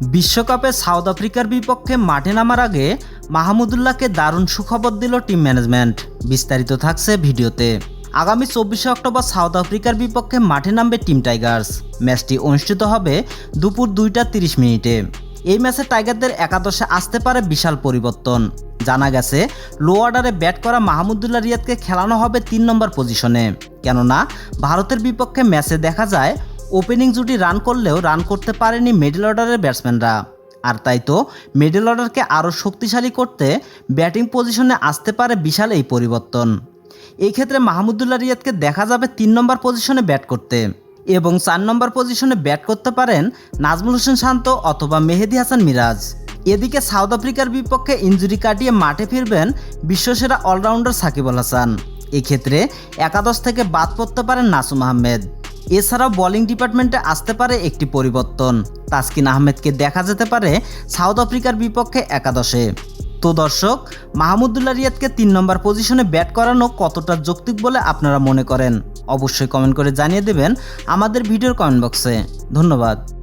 বিশ্বকাপে সাউথ আফ্রিকার বিপক্ষে মাঠে নামার আগে মাহমুদুল্লাহকে দারুণ সুখবর দিল টিম ম্যানেজমেন্ট। বিস্তারিত থাকছে ভিডিওতে। আগামী চব্বিশে অক্টোবর সাউথ আফ্রিকার বিপক্ষে মাঠে নামবে টিম টাইগার্স। ম্যাচটি অনুষ্ঠিত হবে দুপুর দুইটা তিরিশ মিনিটে। এই ম্যাচে টাইগারদের একাদশে আসতে পারে বিশাল পরিবর্তন। জানা গেছে, লো অর্ডারে ব্যাট করা মাহমুদুল্লাহ রিয়াদকে খেলানো হবে তিন নম্বর পজিশনে। কেননা, ভারতের বিপক্ষে ম্যাচে দেখা যায় ওপেনিং জুটি রান করলেও রান করতে পারেনি মিডল অর্ডারের ব্যাটসম্যানরা। আর তাই তো মিডল অর্ডারকে আরও শক্তিশালী করতে ব্যাটিং পজিশনে আসতে পারে বিশাল এই পরিবর্তন। এই ক্ষেত্রে মাহমুদুল্লাহ রিয়াদকে দেখা যাবে তিন নম্বর পজিশনে ব্যাট করতে এবং চার নম্বর পজিশনে ব্যাট করতে পারেন নাজমুল হোসেন শান্ত অথবা মেহেদি হাসান মিরাজ। এদিকে সাউথ আফ্রিকার বিপক্ষে ইঞ্জুরি কাটিয়ে মাঠে ফিরবেন বিশ্বসেরা অলরাউন্ডার সাকিব আল হাসান। এক্ষেত্রে একাদশ থেকে বাদ পড়তে পারেন নাসুম আহমেদ। এছাড়াও বোলিং ডিপার্টমেন্টে আসতে পারে একটি পরিবর্তন। তাসকিন আহমেদকে দেখা যেতে পারে সাউথ আফ্রিকার বিপক্ষে একাদশে। তো দর্শক, মাহমুদুল্লাহ রিয়াদকে তিন নম্বর পজিশনে ব্যাট করানো কতটা যৌক্তিক বলে আপনারা মনে করেন? অবশ্যই কমেন্ট করে জানিয়ে দেবেন আমাদের ভিডিওর কমেন্ট বক্সে। ধন্যবাদ।